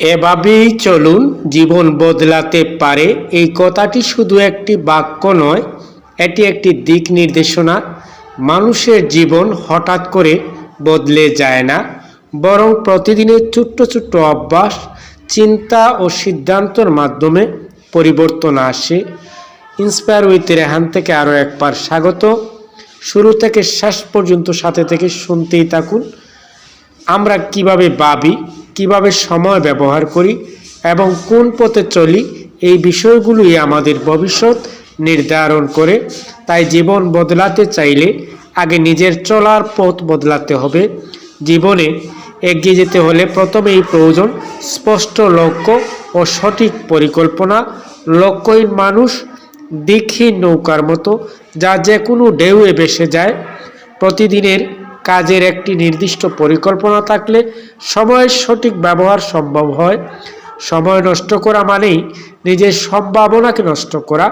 এভাবেই চলুন জীবন বদলাতে পারে। এই কথাটি শুধু একটি বাক্য নয়, এটি একটি দিক নির্দেশনা। মানুষের জীবন হঠাৎ করে বদলে যায় না, বরং প্রতিদিনের ছোট্ট ছোট্ট অভ্যাস, চিন্তা ও সিদ্ধান্তর মাধ্যমে পরিবর্তন আসে। ইন্সপায়ার উইথ রেহান থেকে আরও একবার স্বাগত। শুরু থেকে শেষ পর্যন্ত সাথে থেকে শুনতেই থাকুন। আমরা কীভাবে ভাবি কীভাবে সময় ব্যবহার করি এবং কোন পথে চলি, এই বিষয়গুলোই আমাদের ভবিষ্যৎ নির্ধারণ করে। তাই জীবন বদলাতে চাইলে আগে নিজের চলার পথ বদলাতে হবে। জীবনে এগিয়ে যেতে হলে প্রথমেই প্রয়োজন স্পষ্ট লক্ষ্য ও সঠিক পরিকল্পনা। লক্ষ্যহীন মানুষ দিকহীন নৌকার মতো যা যে কোনো ঢেউয়ে ভেসে যায়। প্রতিদিনের কাজের একটি নির্দিষ্ট পরিকল্পনা থাকলে সময়ের সঠিক ব্যবহার সম্ভব হয়। সময় নষ্ট করা মানেই নিজের সম্ভাবনাকে নষ্ট করা।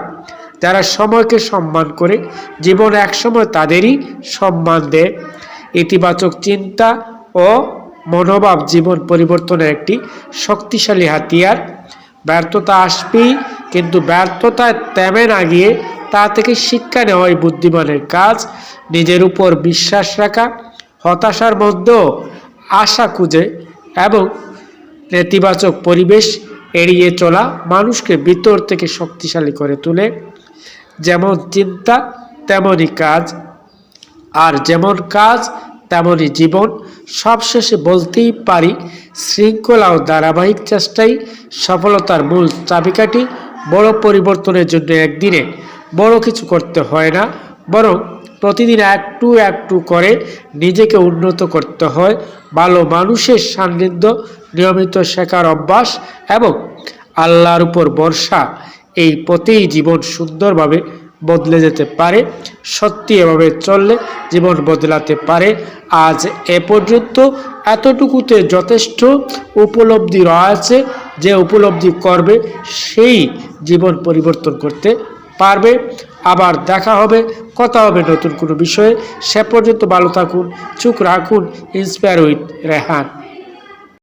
যারা সময়কে সম্মান করে, জীবন একসময় তাদেরই সম্মান দেয়। ইতিবাচক চিন্তা ও মনোভাব জীবন পরিবর্তনের একটি শক্তিশালী হাতিয়ার। ব্যর্থতা আসবেই, কিন্তু ব্যর্থতায় তেমে না গিয়ে তা থেকে শিক্ষা নেওয়াই বুদ্ধিমানের কাজ। নিজের উপর বিশ্বাস রাখা, হতাশার মধ্যেও আশা খুঁজে এবং নেতিবাচক পরিবেশ এড়িয়ে চলা মানুষকে ভিতর থেকে শক্তিশালী করে তোলে। যেমন চিন্তা তেমনই কাজ। আর যেমন কাজ তেমনই জীবন। সবশেষে বলতেই পারি, শৃঙ্খলা ও ধারাবাহিক চেষ্টাই সফলতার মূল চাবিকাঠি। বড় পরিবর্তনের জন্য একদিনে বড় কিছু করতে হয় না, বরং প্রতিদিন একটু একটু করে নিজেকে উন্নত করতে হয়, ভালো মানুষের সান্নিধ্য, নিয়মিত শেখার অভ্যাস এবং আল্লাহর উপর বর্ষা এই পথেই জীবন সুন্দরভাবে বদলে যেতে পারে, সত্যি এভাবে চললে জীবন বদলাতে পারে। আজ এ পর্যন্ত এতটুকুতে যথেষ্ট উপলব্ধি রয়েছে, যে উপলব্ধি করবে সেই জীবন পরিবর্তন করতে পারবে। আবার দেখা হবে, কথা হবে নতুন কোনো বিষয়ে। সে পর্যন্ত ভালো থাকুন, চুপ রাখুন ইন্সপায়ার উইথ রেহান।